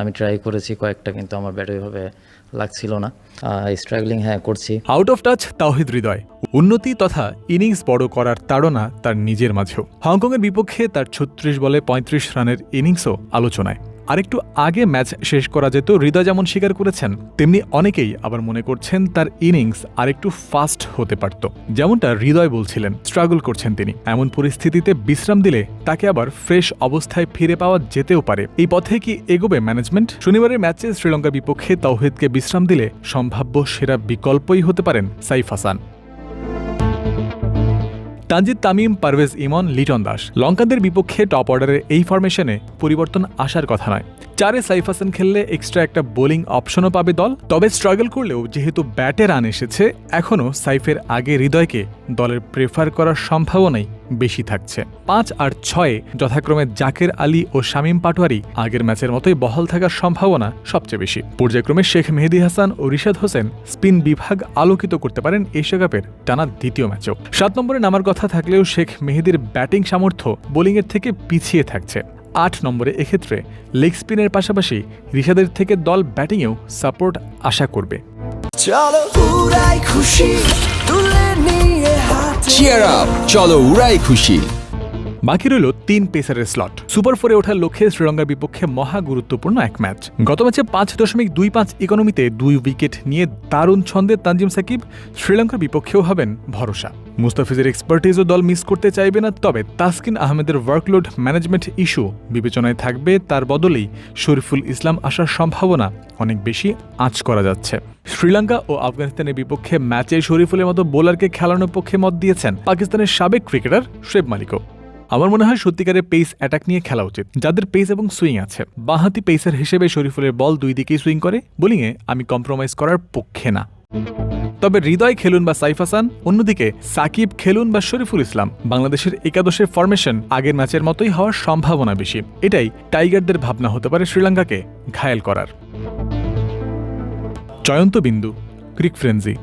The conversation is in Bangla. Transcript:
আমি ট্রাই করেছি, কয়েকটা কিন্তু আমার ব্যাট ওইভাবে লাগছিল না। স্ট্রাগলিং হ্যাঁ করছি। Out of touch Towhid Hridoy. উন্নতি তথা ইনিংস বড় করার তাড়না তার নিজের মাঝেও। হংকংয়ের বিপক্ষে তার ছত্রিশ বলে পঁয়ত্রিশ রানের ইনিংসও আলোচনায়। আরেকটু আগে ম্যাচ শেষ করা যেত হৃদয় যেমন স্বীকার করেছেন, তেমনি অনেকেই আবার মনে করছেন তার ইনিংস আরেকটু ফাস্ট হতে পারত। যেমনটা হৃদয় বলছিলেন, স্ট্রাগল করছেন তিনি। এমন পরিস্থিতিতে বিশ্রাম দিলে তাকে আবার ফ্রেশ অবস্থায় ফিরে পাওয়া যেতেও পারে। এই পথে কি এগোবে ম্যানেজমেন্ট? শনিবারের ম্যাচে শ্রীলঙ্কার বিপক্ষে তাওহিদকে বিশ্রাম দিলে সম্ভাব্য সেরা বিকল্পই হতে পারেন সাইফ হাসান। তানজিদ তামিম, পারভেজ ইমন, লিটন দাস। লঙ্কানদের বিপক্ষে টপ অর্ডারের এই ফরমেশনে পরিবর্তন আসার কথা নয়। চারে সাইফ হাসান খেললে এক্সট্রা একটা বোলিং অপশনও পাবে দল, তবে স্ট্রাগল করলেও যেহেতু ব্যাটে রান এসেছে, এখনও সাইফের আগে হৃদয়কে দলের প্রেফার করার সম্ভাবনাই বেশি থাকছে। পাঁচ আর ছয়ে যথাক্রমে জাকের আলী ও শামীম পাটোয়ারি আগের ম্যাচের মতোই বহাল থাকার সম্ভাবনা সবচেয়ে বেশি। পর্যায়ক্রমে শেখ মেহেদি হাসান ও রিশাদ হোসেন স্পিন বিভাগ আলোকিত করতে পারেন এশিয়া কাপের টানা দ্বিতীয় ম্যাচেও। সাত নম্বরে নামার কথা থাকলেও শেখ মেহেদির ব্যাটিং সামর্থ্য বোলিংয়ের থেকে পিছিয়ে থাকছে। আট নম্বরে এক্ষেত্রে লেগ স্পিনের পাশাপাশি রিশাদের থেকে দল ব্যাটিংয়েও সাপোর্ট আশা করবে। চলো খুশি চিয়ার আপ চলো উড়াই খুশি। বাকি রইল তিন পেসারের স্লট সুপার ফোরে ওঠার লক্ষ্যে শ্রীলঙ্কার বিপক্ষে মহা গুরুত্বপূর্ণ এক ম্যাচ গত ম্যাচে পাঁচ দশমিক দুই পাঁচ ইকোনমিতে দুই উইকেট নিয়ে দারুণ ছন্দে তানজিম সাকিব শ্রীলঙ্কার বিপক্ষেও হবেন ভরসা। মুস্তাফিজের এক্সপার্টিজও দল মিস করতে চাইবে না, তবে তাসকিন আহমেদের ওয়ার্কলোড ম্যানেজমেন্ট ইস্যু বিবেচনায় থাকবে, তার বদলেই শরীফুল ইসলাম আসার সম্ভাবনা অনেক বেশি আঁচ করা যাচ্ছে। শ্রীলঙ্কা ও আফগানিস্তানের বিপক্ষে ম্যাচে শরীফুলের মতো বোলারকে খেলানোর পক্ষে মত দিয়েছেন পাকিস্তানের সাবেক ক্রিকেটার শেব মালিকও। আমার মনে হয় সত্যিকারের পেস অ্যাটাক নিয়ে খেলা উচিত। যাদের পেস এবং সুইং আছে। বাঁহাতি পেসার হিসেবে শরীফুলের বল দুই দিকেই সুইং করে। বোলিংয়ে আমি কম্প্রোমাইজ করার পক্ষে না। তবে হৃদয় খেলুন বা সাইফ হাসান, অন্যদিকে সাকিব খেলুন বা শরীফুল ইসলাম, বাংলাদেশের একাদশের ফরমেশন আগের ম্যাচের মতোই হওয়ার সম্ভাবনা বেশি। এটাই টাইগারদের ভাবনা হতে পারে শ্রীলঙ্কাকে ঘায়েল করার। জয়ন্ত বিন্দু, ক্রিক ফ্রেন্সি।